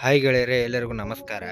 Hi ಗೆಳೆಯರೆ, ಎಲ್ಲರಿಗೂ ನಮಸ್ಕಾರ.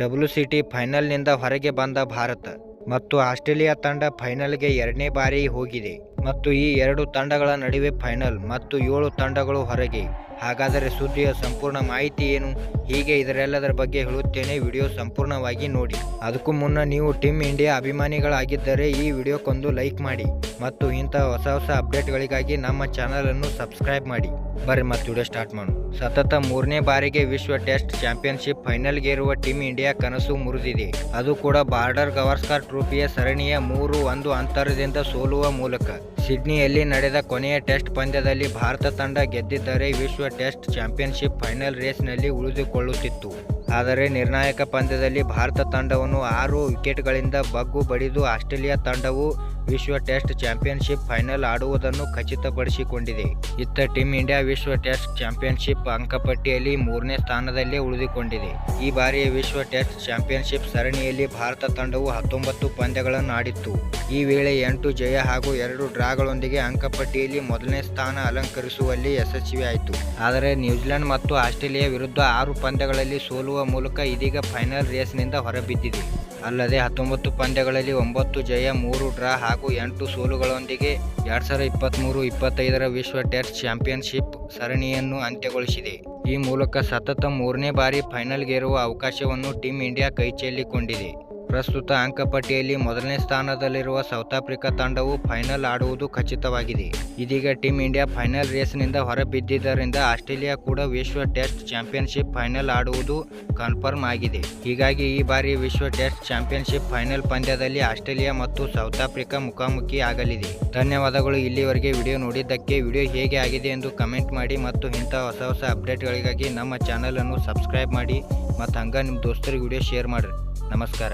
ಡಬ್ಲ್ಯೂ ಸಿ ಟಿ ಫೈನಲ್ನಿಂದ ಹೊರಗೆ ಬಂದ ಭಾರತ ಮತ್ತು ಆಸ್ಟ್ರೇಲಿಯಾ ತಂಡ ಫೈನಲ್ಗೆ ಎರಡನೇ ಬಾರಿ ಹೋಗಿದೆ. ಮತ್ತು ಈ ಎರಡು ತಂಡಗಳ ನಡುವೆ ಫೈನಲ್ ಮತ್ತು ಏಳು ತಂಡಗಳು ಹೊರಗೆ. ಹಾಗಾದರೆ ಸುದ್ದಿಯ ಸಂಪೂರ್ಣ ಮಾಹಿತಿ ಏನು? ಹೀಗೆ ಇದರೆಲ್ಲದರ ಬಗ್ಗೆ ಹೇಳುತ್ತೇನೆ. ವಿಡಿಯೋ ಸಂಪೂರ್ಣವಾಗಿ ನೋಡಿ. ಅದಕ್ಕೂ ಮುನ್ನ ನೀವು ಟೀಮ್ ಇಂಡಿಯಾ ಅಭಿಮಾನಿಗಳಾಗಿದ್ದರೆ ಈ ವಿಡಿಯೋಕ್ಕೊಂದು ಲೈಕ್ ಮಾಡಿ ಮತ್ತು ಇಂಥ ಹೊಸ ಹೊಸ ಅಪ್ಡೇಟ್ಗಳಿಗಾಗಿ ನಮ್ಮ ಚಾನಲನ್ನು ಸಬ್ಸ್ಕ್ರೈಬ್ ಮಾಡಿ. ಬರ್ರಿ ಮತ್ತು ವಿಡಿಯೋ ಸ್ಟಾರ್ಟ್ ಮಾಡೋಣ. ಸತತ ಮೂರನೇ ಬಾರಿಗೆ ವಿಶ್ವ ಟೆಸ್ಟ್ ಚಾಂಪಿಯನ್ಶಿಪ್ ಫೈನಲ್ಗೇರುವ ಟೀಮ್ ಇಂಡಿಯಾ ಕನಸು ಮುರಿದಿದೆ. ಅದು ಕೂಡ ಬಾರ್ಡರ್ ಗವಾಸ್ಕರ್ ಟ್ರೋಫಿಯ ಸರಣಿಯ ಮೂರು ಒಂದು ಅಂತರದಿಂದ ಸೋಲುವ ಮೂಲಕ. ಸಿಡ್ನಿಯಲ್ಲಿ ನಡೆದ ಕೊನೆಯ ಟೆಸ್ಟ್ ಪಂದ್ಯದಲ್ಲಿ ಭಾರತ ತಂಡ ಗೆದ್ದಿದ್ದರೆ ವಿಶ್ವ ಟೆಸ್ಟ್ ಚಾಂಪಿಯನ್ಶಿಪ್ ಫೈನಲ್ ರೇಸ್ನಲ್ಲಿ ಉಳಿದುಕೊಳ್ಳುತ್ತಿತ್ತು. ಆದರೆ ನಿರ್ಣಾಯಕ ಪಂದ್ಯದಲ್ಲಿ ಭಾರತ ತಂಡವನ್ನು ಆರು ವಿಕೆಟ್ಗಳಿಂದ ಬಗ್ಗು ಬಡಿದು ಆಸ್ಟ್ರೇಲಿಯಾ ತಂಡವು ವಿಶ್ವ ಟೆಸ್ಟ್ ಚಾಂಪಿಯನ್ಶಿಪ್ ಫೈನಲ್ ಆಡುವುದನ್ನು ಖಚಿತಪಡಿಸಿಕೊಂಡಿದೆ. ಇತ್ತ ಟೀಮ್ ಇಂಡಿಯಾ ವಿಶ್ವ ಟೆಸ್ಟ್ ಚಾಂಪಿಯನ್ಶಿಪ್ ಅಂಕಪಟ್ಟಿಯಲ್ಲಿ ಮೂರನೇ ಸ್ಥಾನದಲ್ಲೇ ಉಳಿದುಕೊಂಡಿದೆ. ಈ ಬಾರಿಯ ವಿಶ್ವ ಟೆಸ್ಟ್ ಚಾಂಪಿಯನ್ಶಿಪ್ ಸರಣಿಯಲ್ಲಿ ಭಾರತ ತಂಡವು ಹತ್ತೊಂಬತ್ತು ಪಂದ್ಯಗಳನ್ನು ಆಡಿತ್ತು. ಈ ವೇಳೆ ಎಂಟು ಜಯ ಹಾಗೂ ಎರಡು ಡ್ರಾಗಳೊಂದಿಗೆ ಅಂಕಪಟ್ಟಿಯಲ್ಲಿ ಮೊದಲನೇ ಸ್ಥಾನ ಅಲಂಕರಿಸುವಲ್ಲಿ ಯಶಸ್ವಿಯಾಯಿತು ಆದರೆ ನ್ಯೂಜಿಲೆಂಡ್ ಮತ್ತು ಆಸ್ಟ್ರೇಲಿಯಾ ವಿರುದ್ಧ ಆರು ಪಂದ್ಯಗಳಲ್ಲಿ ಸೋಲುವ ಮೂಲಕ ಇದೀಗ ಫೈನಲ್ ರೇಸ್ನಿಂದ ಹೊರಬಿದ್ದಿದೆ. ಅಲ್ಲದೆ ಹತ್ತೊಂಬತ್ತು ಪಂದ್ಯಗಳಲ್ಲಿ ಒಂಬತ್ತು ಜಯ, ಮೂರು ಡ್ರಾ ಹಾಗೂ ಎಂಟು ಸೋಲುಗಳೊಂದಿಗೆ ಎರಡ್ ಸಾವಿರದ ಇಪ್ಪತ್ತ್ಮೂರು ಇಪ್ಪತ್ತೈದರ ವಿಶ್ವ ಟೆಸ್ಟ್ ಚಾಂಪಿಯನ್ಶಿಪ್ ಸರಣಿಯನ್ನು ಅಂತ್ಯಗೊಳಿಸಿದೆ. ಈ ಮೂಲಕ ಸತತ ಮೂರನೇ ಬಾರಿ ಫೈನಲ್ಗೇರುವ ಅವಕಾಶವನ್ನು ಟೀಂ ಇಂಡಿಯಾ ಕೈಚೆಲ್ಲಿಕೊಂಡಿದೆ. ಪ್ರಸ್ತುತ ಅಂಕಪಟ್ಟಿಯಲ್ಲಿ ಮೊದಲನೇ ಸ್ಥಾನದಲ್ಲಿರುವ ಸೌತ್ ಆಫ್ರಿಕಾ ತಂಡವು ಫೈನಲ್ ಆಡುವುದು ಖಚಿತವಾಗಿದೆ. ಇದೀಗ ಟೀಮ್ ಇಂಡಿಯಾ ಫೈನಲ್ ರೇಸ್ನಿಂದ ಹೊರಬಿದ್ದಿದ್ದರಿಂದ ಆಸ್ಟ್ರೇಲಿಯಾ ಕೂಡ ವಿಶ್ವ ಟೆಸ್ಟ್ ಚಾಂಪಿಯನ್ಶಿಪ್ ಫೈನಲ್ ಆಡುವುದು ಕನ್ಫರ್ಮ್ ಆಗಿದೆ. ಹೀಗಾಗಿ ಈ ಬಾರಿ ವಿಶ್ವ ಟೆಸ್ಟ್ ಚಾಂಪಿಯನ್ಶಿಪ್ ಫೈನಲ್ ಪಂದ್ಯದಲ್ಲಿ ಆಸ್ಟ್ರೇಲಿಯಾ ಮತ್ತು ಸೌತ್ ಆಫ್ರಿಕಾ ಮುಖಾಮುಖಿ ಆಗಲಿದೆ. ಧನ್ಯವಾದಗಳು, ಇಲ್ಲಿವರೆಗೆ ವಿಡಿಯೋ ನೋಡಿದ್ದಕ್ಕೆ ವಿಡಿಯೋ ಹೇಗೆ ಆಗಿದೆ ಎಂದು ಕಮೆಂಟ್ ಮಾಡಿ ಮತ್ತು ಇಂಥ ಹೊಸ ಹೊಸ ಅಪ್ಡೇಟ್ಗಳಿಗಾಗಿ ನಮ್ಮ ಚಾನಲನ್ನು ಸಬ್ಸ್ಕ್ರೈಬ್ ಮಾಡಿ ಮತ್ತು ಹಂಗೆ ನಿಮ್ಮ ದೋಸ್ತರಿಗೆ ವಿಡಿಯೋ ಶೇರ್ ಮಾಡಿರಿ. ನಮಸ್ಕಾರ.